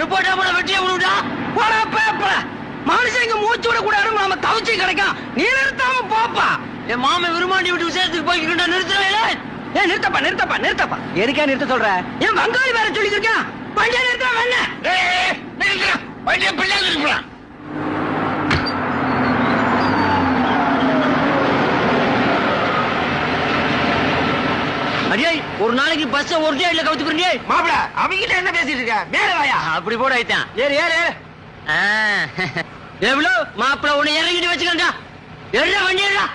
ரிப்போர்ட்டா போட வெட்டியா விடுடா போடா பேப்ப மனுஷங்க மூச்சு விட கூடாது நாம தவிச்சு கிடைக்கும் நீ நிறுத்தாம போப்பா. என் மாம விரும்பாண்டி விட்டு விசேஷத்துக்கு போய்க்கிட்டு நிறுத்தவே ஏன் நிறுத்தப்பா நிறுத்தப்பா நிறுத்தப்பா. எதுக்கே நிறுத்த சொல்ற? ஏன் வங்காளி வேற சொல்லிட்டு இருக்கான்? பஞ்ச நிறுத்த வேணேன் அடியே ஒரு நாளைக்கு பஸ் ஒரு டேட்ல கவுத்துக்கிறீங்க? மாப்பிள அவங்கிட்ட என்ன பேசிட்டு இருக்க? மேல வாயா. அப்படி போட ஆயிட்டான் ஏறு ஏறு எவ்வளவு மாப்பிள்ள உன்னை இறங்கிட்டு வச்சுக்கண்டா எடுற வண்டி எடுறா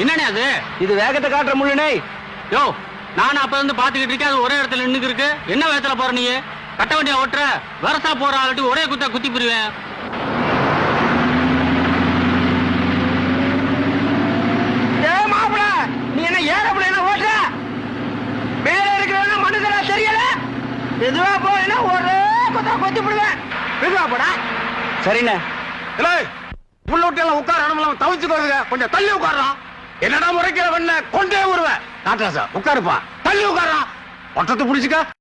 என்னண்ணே அது? இது வேகத்தை காட்டுற முள்ளுனே யோ நானும் அப்ப இருந்து பாத்துக்கிட்டு இருக்கேன் அது ஒரே இடத்துல நின்னுக்கு இருக்கு. என்ன வேகத்துல போற நீ? கட்ட வண்டியா ஓட்டுற. வரசா போற ஆளுட்டு ஒரே குத்தா குத்தி மாப்பிள நீ என்ன ஏறப்பட என்ன ஓட்டுற? மேல இருக்கிறவங்க மனுஷனா தெரியல? எதுவா போயினா ஒரே கொத்தா கொத்தி விடுவேன் போடா. சரிண்ணே. புள்ள விட்டு எல்லாம் உட்கார தவிச்சுக்கோங்க கொஞ்சம் தள்ளி உட்காரான் என்னடா முறைக்கிற பண்ண கொண்டே வருவேன் நாட்டராசா உட்காருப்பா. தள்ளி உட்காரா. ஒட்டத்தை புடிச்சுக்க.